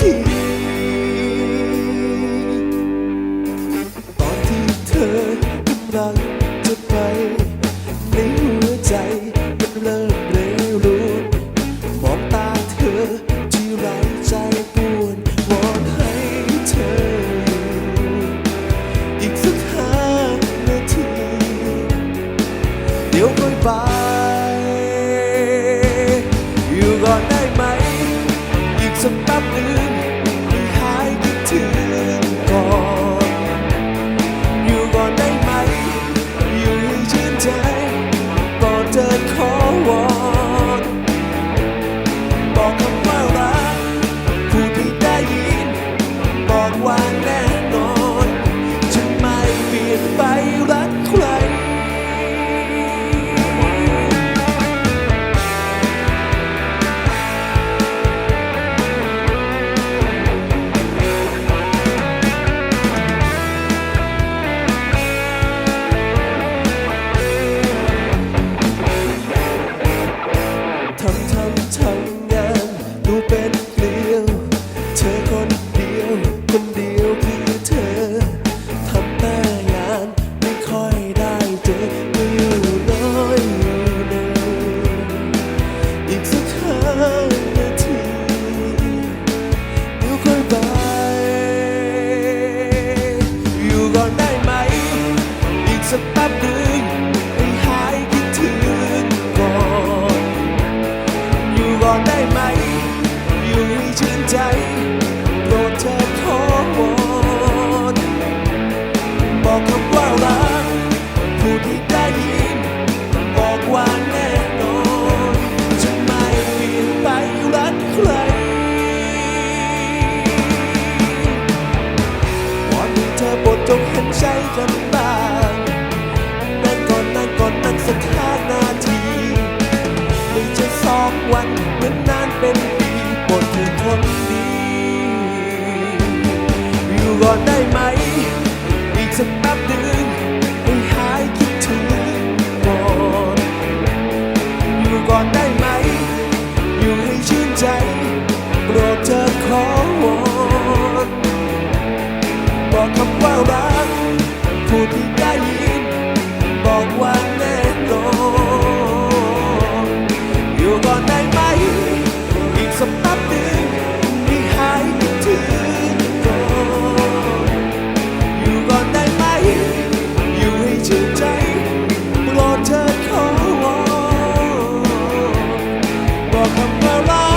ม ขันใจกันบ้างนั่งก่อนนั่งก่อนนั่งสักห้านาทีไม่ใช่สองวันเหมือนนานเป็นปีปวดถึงคนดีอยู่ก่อนได้ไหม อีกสักแป๊บหนึ่งให้หายคิดถึงก่อนอยู่ก่อนได้ไหม อยู่ให้ชื่นใจโปรดเธอขอวอนบอกคำว่ารัก ที่ได้ยิน บอกว่าแน่นอนอยู่กอนได้ไหม อีกสักแป๊บหนึ่งนี่หายคิดถึงก่ออยู่กอนได้ไหม อยู่ให้ชื่ใจรดเธอขอวบอกคำว่า